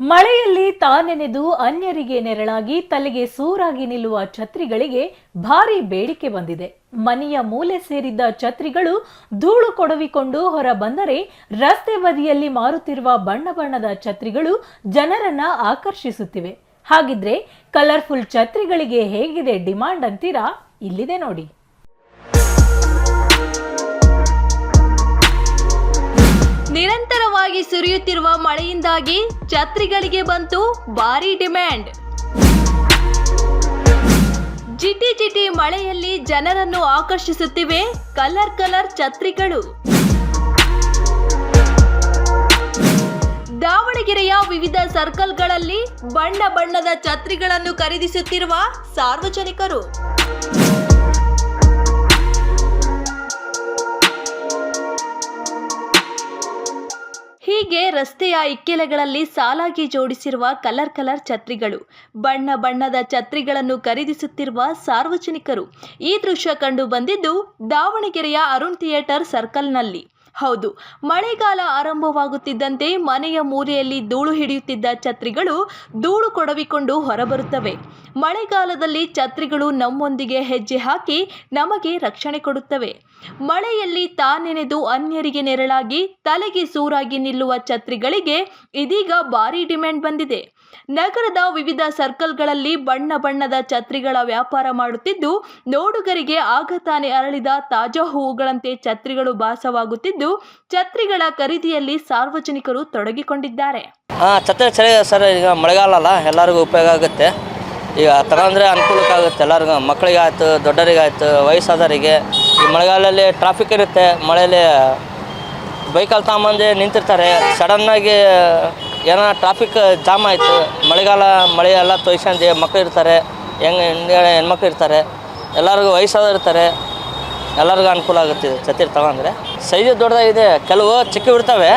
ಮಳೆಯಲ್ಲಿ ತಾನೆನೆದು ಅನ್ಯರಿಗೆ ನೆರಳಾಗಿ ತಲೆಗೆ ಸೂರಾಗಿ ನಿಲ್ಲುವ ಛತ್ರಿಗಳಿಗೆ ಭಾರಿ ಬೇಡಿಕೆ ಬಂದಿದೆ. ಮನೆಯ ಮೂಲೆ ಸೇರಿದ್ದ ಛತ್ರಿಗಳು ಧೂಳು ಕೊಡವಿಕೊಂಡು ಹೊರ ಬಂದರೆ ರಸ್ತೆ ಬದಿಯಲ್ಲಿ ಮಾರುತ್ತಿರುವ ಬಣ್ಣ ಬಣ್ಣದ ಛತ್ರಿಗಳು ಜನರನ್ನ ಆಕರ್ಷಿಸುತ್ತಿವೆ. ಹಾಗಿದ್ರೆ ಕಲರ್ಫುಲ್ ಛತ್ರಿಗಳಿಗೆ ಹೇಗಿದೆ ಡಿಮಾಂಡ್ ಅಂತೀರಾ? ಇಲ್ಲಿದೆ ನೋಡಿ. ನಿರಂತರವಾಗಿ ಸುರಿಯುತ್ತಿರುವ ಮಳೆಯಿಂದಾಗಿ ಛತ್ರಿಗಳಿಗೆ ಬಂತು ಭಾರಿ ಡಿಮ್ಯಾಂಡ್. ಜಿಟಿ ಜಿಟಿ ಮಳೆಯಲ್ಲಿ ಜನರನ್ನು ಆಕರ್ಷಿಸುತ್ತಿವೆ ಕಲರ್ ಕಲರ್ ಛತ್ರಿಗಳು. ದಾವಣಗೆರೆಯ ವಿವಿಧ ಸರ್ಕಲ್ಗಳಲ್ಲಿ ಬಣ್ಣ ಬಣ್ಣದ ಛತ್ರಿಗಳನ್ನು ಖರೀದಿಸುತ್ತಿರುವ ಸಾರ್ವಜನಿಕರು. ರಸ್ತೆಯ ಇಕ್ಕೆಲೆಗಳಲ್ಲಿ ಸಾಲಾಗಿ ಜೋಡಿಸಿರುವ ಕಲರ್ ಕಲರ್ ಛತ್ರಿಗಳು, ಬಣ್ಣ ಬಣ್ಣದ ಛತ್ರಿಗಳನ್ನು ಖರೀದಿಸುತ್ತಿರುವ ಸಾರ್ವಜನಿಕರು. ಈ ದೃಶ್ಯ ಕಂಡು ಬಂದಿದ್ದು ದಾವಣಗೆರೆಯ ಅರುಣ್ ಥಿಯೇಟರ್ ಸರ್ಕಲ್ನಲ್ಲಿ. ಹೌದು. ಮಳೆಗಾಲ ಆರಂಭವಾಗುತ್ತಿದ್ದಂತೆ ಮನೆಯ ಮೂಲೆಯಲ್ಲಿ ಧೂಳು ಹಿಡಿಯುತ್ತಿದ್ದ ಛತ್ರಿಗಳು ಧೂಳು ಕೊಡವಿಕೊಂಡು ಹೊರಬರುತ್ತವೆ. ಮಳೆಗಾಲದಲ್ಲಿ ಛತ್ರಿಗಳು ನಮ್ಮೊಂದಿಗೆ ಹೆಜ್ಜೆ ಹಾಕಿ ನಮಗೆ ರಕ್ಷಣೆ ಕೊಡುತ್ತವೆ. ಮಳೆಯಲ್ಲಿ ತಾನೆನೆದು ಅನ್ಯರಿಗೆ ನೆರಳಾಗಿ ತಲೆಗೆ ಸೂರಾಗಿ ನಿಲ್ಲುವ ಛತ್ರಿಗಳಿಗೆ ಇದೀಗ ಭಾರಿ ಡಿಮ್ಯಾಂಡ್ ಬಂದಿದೆ. ನಗರದ ವಿವಿಧ ಸರ್ಕಲ್ಗಳಲ್ಲಿ ಬಣ್ಣ ಬಣ್ಣದ ಛತ್ರಿಗಳ ವ್ಯಾಪಾರ ಮಾಡುತ್ತಿದ್ದು, ನೋಡುಗರಿಗೆ ಆಗ ತಾನೇ ಅರಳಿದ ತಾಜಾ ಹೂವುಗಳಂತೆ ಛತ್ರಿಗಳು ಭಾಸವಾಗುತ್ತಿದ್ದು ಛತ್ರಿಗಳ ಖರೀದಿಯಲ್ಲಿ ಸಾರ್ವಜನಿಕರು ತೊಡಗಿಕೊಂಡಿದ್ದಾರೆ. ಹಾಂ, ಛತ್ರಿ ಸರಿ ಸರ್, ಈಗ ಮಳೆಗಾಲ ಅಲ್ಲ, ಎಲ್ಲರಿಗೂ ಉಪಯೋಗ ಆಗುತ್ತೆ. ಈಗ ತಗೊಂಡ್ರೆ ಅನುಕೂಲಕ್ಕಾಗುತ್ತೆ ಎಲ್ಲರಿಗೂ. ಮಕ್ಕಳಿಗಾಯ್ತು, ದೊಡ್ಡರಿಗಾಯ್ತು, ವಯಸ್ಸಾದವರಿಗೆ. ಈ ಮಳೆಗಾಲದಲ್ಲಿ ಟ್ರಾಫಿಕ್ ಇರುತ್ತೆ, ಮಳೆಯಲ್ಲಿ ಬೈಕಲ್ಲಿ ತಗೊಂಬಂದು ನಿಂತಿರ್ತಾರೆ. ಸಡನ್ನಾಗಿ ಏನೋ ಟ್ರಾಫಿಕ್ ಜಾಮ್ ಆಯಿತು, ಮಳೆಗಾಲ, ಮಳೆ ಎಲ್ಲ ತೊಯ್ಸ್ಕೊಂಡು ಮಕ್ಕಳು ಇರ್ತಾರೆ, ಹೆಂಗೆ ಹೆಣ್ಮಕ್ಳು ಇರ್ತಾರೆ, ಎಲ್ಲರಿಗೂ ವಯಸ್ಸಾದವ್ರು ಇರ್ತಾರೆ. ಎಲ್ಲರಿಗೂ ಅನುಕೂಲ ಆಗುತ್ತೆ ಇದು ಛತ್ರಿ ತಗೊಂಡ್ರೆ. ಸೈಜ್ ದೊಡ್ಡದಾಗಿದೆ, ಕೆಲವು ಚಿಕ್ಕ ಇರ್ತವೆ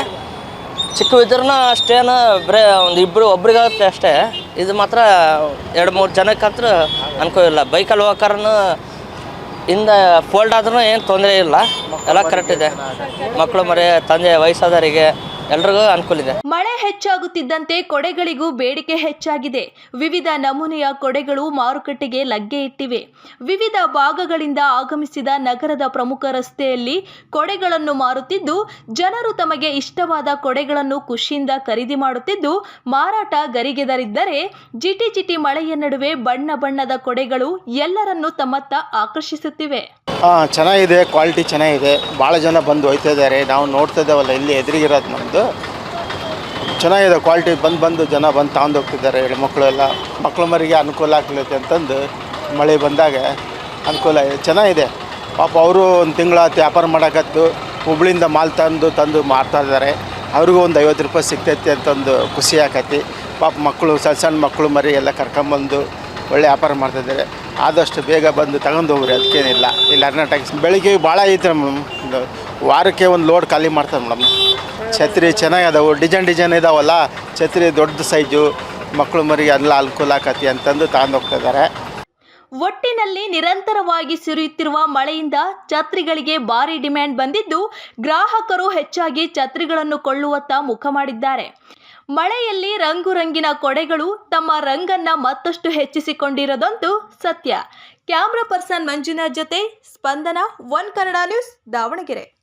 ಚಿಕ್ಕ ಇದ್ರೂ ಅಷ್ಟೇನು ಬರೀ, ಒಂದು ಇಬ್ಬರು ಒಬ್ರಿಗಾಗುತ್ತೆ ಅಷ್ಟೇ. ಇದು ಮಾತ್ರ ಎರಡು ಮೂರು ಜನಕ್ಕಂತೂ ಅನುಕೂಲ ಇಲ್ಲ. ಬೈಕಲ್ಲಿ ಹೋಗೋಕಾರನು ಹಿಂದೆ ಫೋಲ್ಡ್ ಆದ್ರೂ ಏನು ತೊಂದರೆ ಇಲ್ಲ. ಎಲ್ಲ ಕರೆಕ್ಟ್ ಇದೆ. ಮಕ್ಕಳು ಮರೆ, ತಂದೆ ವಯಸ್ಸಾದವರಿಗೆ ಎಲ್ರಿಗೂ ಅನುಕೂಲ ಇದೆ. ಮಳೆ ಹೆಚ್ಚಾಗುತ್ತಿದ್ದಂತೆ ಕೊಡೆಗಳಿಗೂ ಬೇಡಿಕೆ ಹೆಚ್ಚಾಗಿದೆ. ವಿವಿಧ ನಮೂನೆಯ ಕೊಡೆಗಳು ಮಾರುಕಟ್ಟೆಗೆ ಲಗ್ಗೆ ಇಟ್ಟಿವೆ. ವಿವಿಧ ಭಾಗಗಳಿಂದ ಆಗಮಿಸಿದ ನಗರದ ಪ್ರಮುಖ ರಸ್ತೆಯಲ್ಲಿ ಕೊಡೆಗಳನ್ನು ಮಾರುತ್ತಿದ್ದು, ಜನರು ತಮಗೆ ಇಷ್ಟವಾದ ಕೊಡೆಗಳನ್ನು ಖುಷಿಯಿಂದ ಖರೀದಿ ಮಾಡುತ್ತಿದ್ದು, ಮಾರಾಟ ಗರಿಗೆದರಿದ್ದರೆ ಜಿಟಿ ಜಿಟಿ ಮಳೆಯ ನಡುವೆ ಬಣ್ಣ ಬಣ್ಣದ ಕೊಡೆಗಳು ಎಲ್ಲರನ್ನೂ ತಮ್ಮತ್ತ ಆಕರ್ಷಿಸುತ್ತಿವೆ. ಹಾಂ, ಚೆನ್ನಾಗಿದೆ ಕ್ವಾಲಿಟಿ ಚೆನ್ನಾಗಿದೆ. ಭಾಳ ಜನ ಬಂದು ಹೋಯ್ತಾ ಇದ್ದಾರೆ. ನಾವು ನೋಡ್ತಾ ಇದ್ದೇವಲ್ಲ, ಇಲ್ಲಿ ಎದುರಿಗಿರೋದು ನಮ್ಮದು ಚೆನ್ನಾಗಿದೆ ಕ್ವಾಲಿಟಿ ಬಂದು ಬಂದು ಜನ ಬಂದು ತಗೊಂಡು ಹೋಗ್ತಿದ್ದಾರೆ ಮಕ್ಕಳು ಎಲ್ಲ ಮಕ್ಕಳು ಮರಿಗೆ ಅನುಕೂಲ ಆಗ್ಲೈತೆ ಅಂತಂದು ಮಳೆ ಬಂದಾಗ ಅನುಕೂಲ ಇದೆ ಚೆನ್ನಾಗಿದೆ. ಪಾಪ ಅವರು ಒಂದು ತಿಂಗಳ ವ್ಯಾಪಾರ ಮಾಡೋಕತ್ತು, ಹುಬ್ಳಿಯಿಂದ ಮಾಲ್ ತಂದು ತಂದು ಮಾರ್ತಾ ಇದ್ದಾರೆ. ಅವ್ರಿಗೂ ಒಂದು ಐವತ್ತು ರೂಪಾಯಿ ಸಿಗ್ತೈತಿ ಅಂತಂದು ಖುಷಿ ಆಕತಿ. ಪಾಪ ಮಕ್ಕಳು ಸಣ್ಣ ಸಣ್ಣ ಮಕ್ಕಳು ಮರಿ ಎಲ್ಲ ಕರ್ಕೊಂಬಂದು ಒಳ್ಳೆ ವ್ಯಾಪಾರ ಮಾಡ್ತಿದ್ದಾರೆ ಆದಷ್ಟು ಬೇಗ ಬಂದು ತಗೊಂಡು ಹೋಗ್ರಿ ಅದಕ್ಕೇನಿಲ್ಲ. ಇಲ್ಲಿ ಕರ್ನಾಟಕ ಬೆಳಿಗ್ಗೆ ಭಾಳ ಐತೆ ಮೇಡಮ್ ವಾರಕ್ಕೆ ಒಂದು ಲೋಡ್ ಖಾಲಿ ಮಾಡ್ತಾರೆ ಮೇಡಮ್. ಛತ್ರಿ ಚೆನ್ನಾಗದಾವು ಡಿಸೈನ್ ಡಿಸೈನ್ ಇದಾವಲ್ಲ, ಛತ್ರಿ ದೊಡ್ಡ ಸೈಜು ಮಕ್ಕಳು ಮರಿಗೆ ಎಲ್ಲ ಅನುಕೂಲ ಆಕತಿ ಅಂತಂದು ತಗೊಂಡು ಹೋಗ್ತಾ ಇದ್ದಾರೆ ಒಟ್ಟಿನಲ್ಲಿ ನಿರಂತರವಾಗಿ ಸುರಿಯುತ್ತಿರುವ ಮಳೆಯಿಂದ ಛತ್ರಿಗಳಿಗೆ ಭಾರಿ ಡಿಮ್ಯಾಂಡ್ ಬಂದಿದ್ದು, ಗ್ರಾಹಕರು ಹೆಚ್ಚಾಗಿ ಛತ್ರಿಗಳನ್ನು ಕೊಳ್ಳುವತ್ತ ಮುಖ ಮಾಡಿದ್ದಾರೆ. ಮಳೆಯಲ್ಲಿ ರಂಗು ರಂಗಿನ ಕೊಡೆಗಳು ತಮ್ಮ ರಂಗನ್ನ ಮತ್ತಷ್ಟು ಹೆಚ್ಚಿಸಿಕೊಂಡಿರೋದಂತೂ ಸತ್ಯ. ಕ್ಯಾಮ್ರಾ ಪರ್ಸನ್ ಮಂಜುನಾಥ್ ಜೊತೆ ಸ್ಪಂದನ, ಒನ್ ಕನ್ನಡ ನ್ಯೂಸ್ ದಾವಣಗೆರೆ.